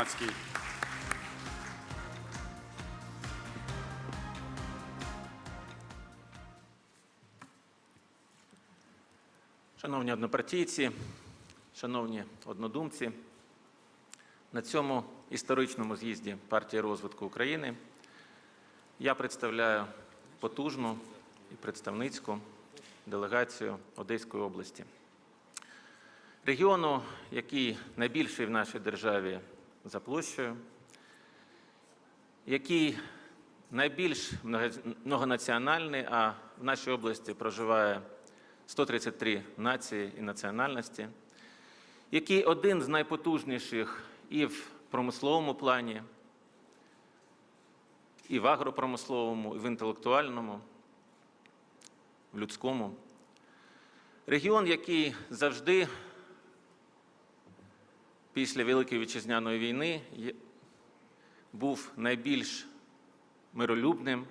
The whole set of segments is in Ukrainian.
Громадський. Шановні однопартійці, шановні однодумці, на цьому історичному з'їзді партії розвитку України я представляю потужну і представницьку делегацію Одеської області. Регіону, який найбільший в нашій державі за площею, який найбільш многонаціональний, а в нашій області проживає 133 нації і національності, який один з найпотужніших і в промисловому плані, і в агропромисловому, і в інтелектуальному, в людському. Регіон, який завжди після Великої Вітчизняної війни був найбільш миролюбним,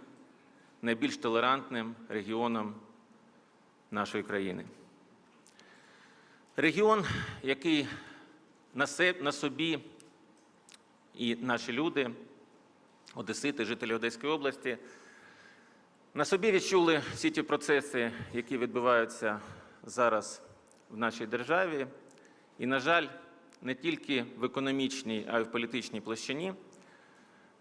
найбільш толерантним регіоном нашої країни. Регіон, який на собі і наші люди, одесити, жителі Одеської області, на собі відчули всі ті процеси, які відбуваються зараз в нашій державі. І, на жаль, не тільки в економічній, а й в політичній площині.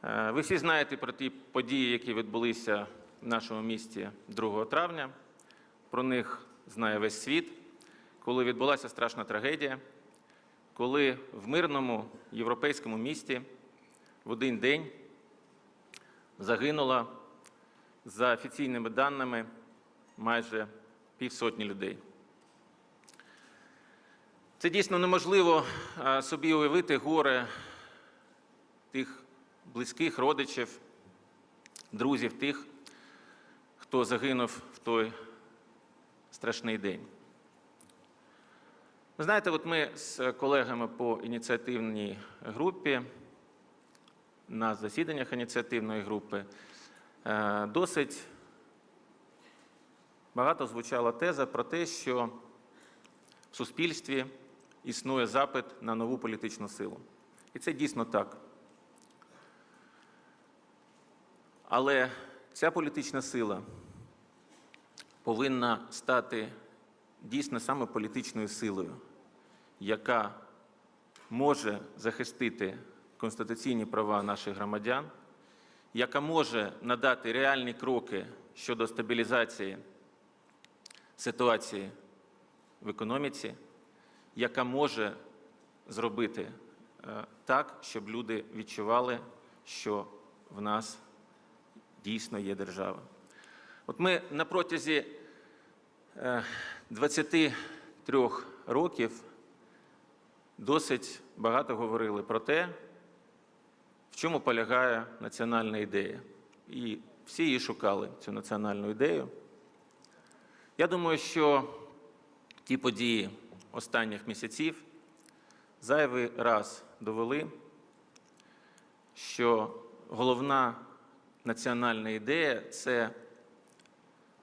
Е, Ви всі знаєте про ті події, які відбулися в нашому місті 2 травня. Про них знає весь світ, коли відбулася страшна трагедія, коли в мирному європейському місті в один день загинуло, за офіційними даними, майже півсотні людей. Це дійсно неможливо е, собі уявити горе тих близьких родичів, друзів тих, хто загинув в той страшний день. Ви знаєте, от ми з колегами по ініціативній групі на засіданнях ініціативної групи е, досить багато звучала теза про те, що в суспільстві існує запит на нову політичну силу. І це дійсно так. Але ця політична сила повинна стати дійсно саме політичною силою, яка може захистити конституційні права наших громадян, яка може надати реальні кроки щодо стабілізації ситуації в економіці, яка може зробити е, так, щоб люди відчували, що в нас дійсно є держава. От ми на протязі е, 23 років досить багато говорили про те, в чому полягає національна ідея. І всі її шукали, цю національну ідею. Я думаю, що ті події останніх місяців зайвий раз довели, що головна національна ідея це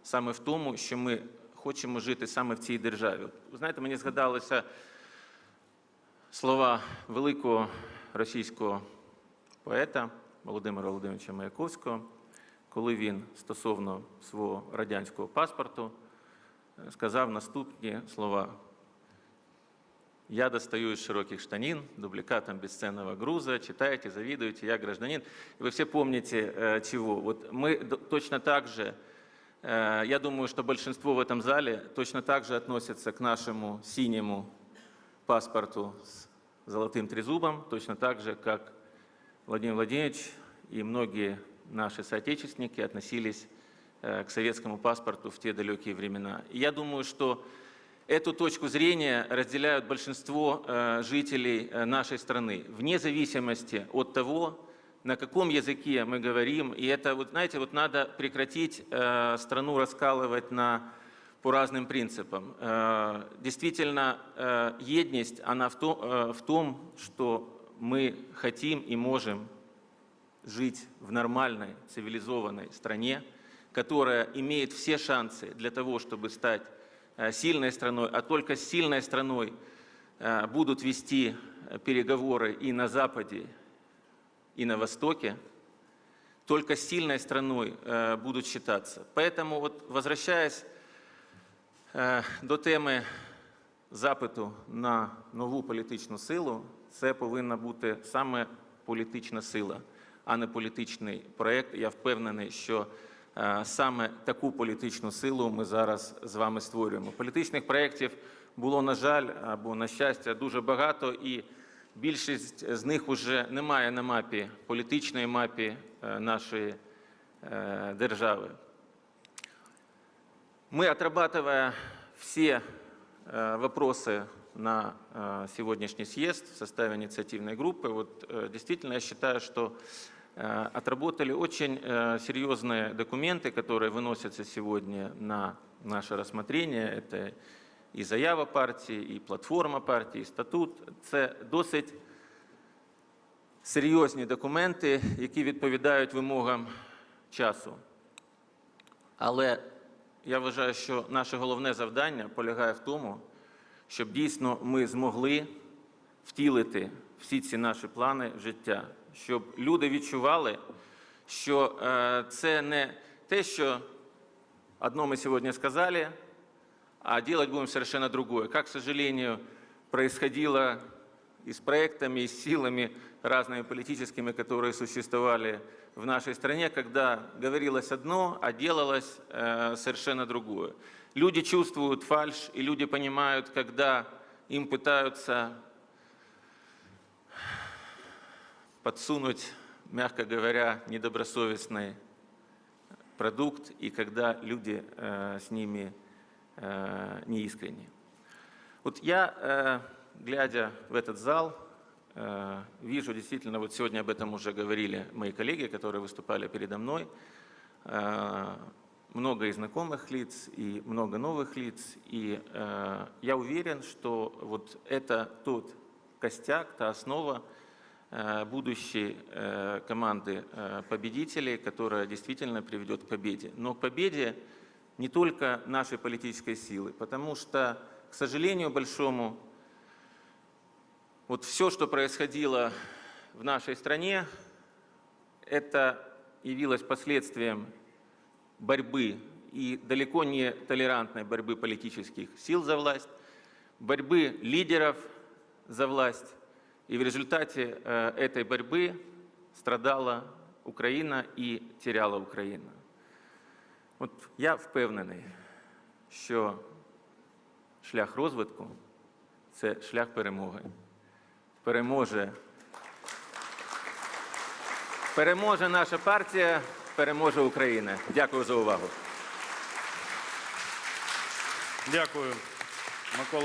саме в тому, що ми хочемо жити саме в цій державі. Ви знаєте, мені згадалися слова великого російського поета Володимира Володимировича Маяковського, коли він стосовно свого радянського паспорту е, сказав наступні слова. Я достаю из широких штанин дубликатом бесценного груза, читаете, завидуете, я гражданин. Вы все помните, э, чего. Вот мы точно так же, э, я думаю, что большинство в этом зале точно так же относятся к нашему синему паспорту с золотым трезубом, точно так же, как Владимир Владимирович и многие наши соотечественники относились э, к советскому паспорту в те далекие времена. И я думаю, что Эту точку зрения разделяют большинство э, жителей э, нашей страны, вне зависимости от того, на каком языке мы говорим. И это, вот, знаете, вот надо прекратить э, страну раскалывать на, по разным принципам. Действительно, едность, она в, то- э, в том, что мы хотим и можем жить в нормальной, цивилизованной стране, которая имеет все шансы для того, чтобы стать сильной страной, а только с сильной страной э, будут вести э, переговоры и на Западе, и на Востоке, только с сильной страной э, будут считаться. Поэтому, вот, возвращаясь е, до теми запиту на нову політичну силу, це повинна бути саме політична сила, а не політичний проєкт. Я впевнений, що е, саме таку політичну силу ми зараз з вами створюємо. Політичних проєктів було, на жаль, або на щастя, дуже багато, і більшість з них вже немає на мапі, політичної мапі е, нашої е, держави. Мы, отрабатывая все э, вопросы на э, сегодняшний съезд в составе инициативной группы, вот э, действительно я считаю, что э, отработали очень э, серьезные документы, которые выносятся сегодня на наше рассмотрение. Это і заява партії, і платформа партії, і статут. Це досить серйозні документи, які відповідають вимогам часу. Але я вважаю, що наше головне завдання полягає в тому, щоб дійсно ми змогли втілити всі ці наші плани в життя, щоб люди відчували, що е, це не те, що одно мы сегодня сказали, а делать будем совершенно другое. Как, к сожалению, происходило и с проектами, и с силами разными политическими, которые существовали в нашей стране, когда говорилось одно, а делалось э, совершенно другое. Люди чувствуют фальш, и люди понимают, когда им пытаются подсунуть, мягко говоря, недобросовестный продукт, и когда люди э, с ними э, неискренни. Вот я, э, глядя в этот зал, э, вижу действительно, вот сегодня об этом уже говорили мои коллеги, которые выступали передо мной, много и знакомых лиц, и много новых лиц, и э, я уверен, что вот это тот костяк, та основа, будущей э, команды э, победителей, которая действительно приведет к победе. Но к победе не только нашей политической силы, потому что, к сожалению большому, вот все, что происходило в нашей стране, это явилось последствием борьбы и далеко не толерантной борьбы политических сил за власть, борьбы лидеров за власть. И в результате э, этой борьбы страдала Україна і теряла Україна. От я впевнений, що шлях розвитку це шлях перемоги. Переможе. Переможе наша партія, переможе Україна. Дякую за увагу. Дякую, Микола.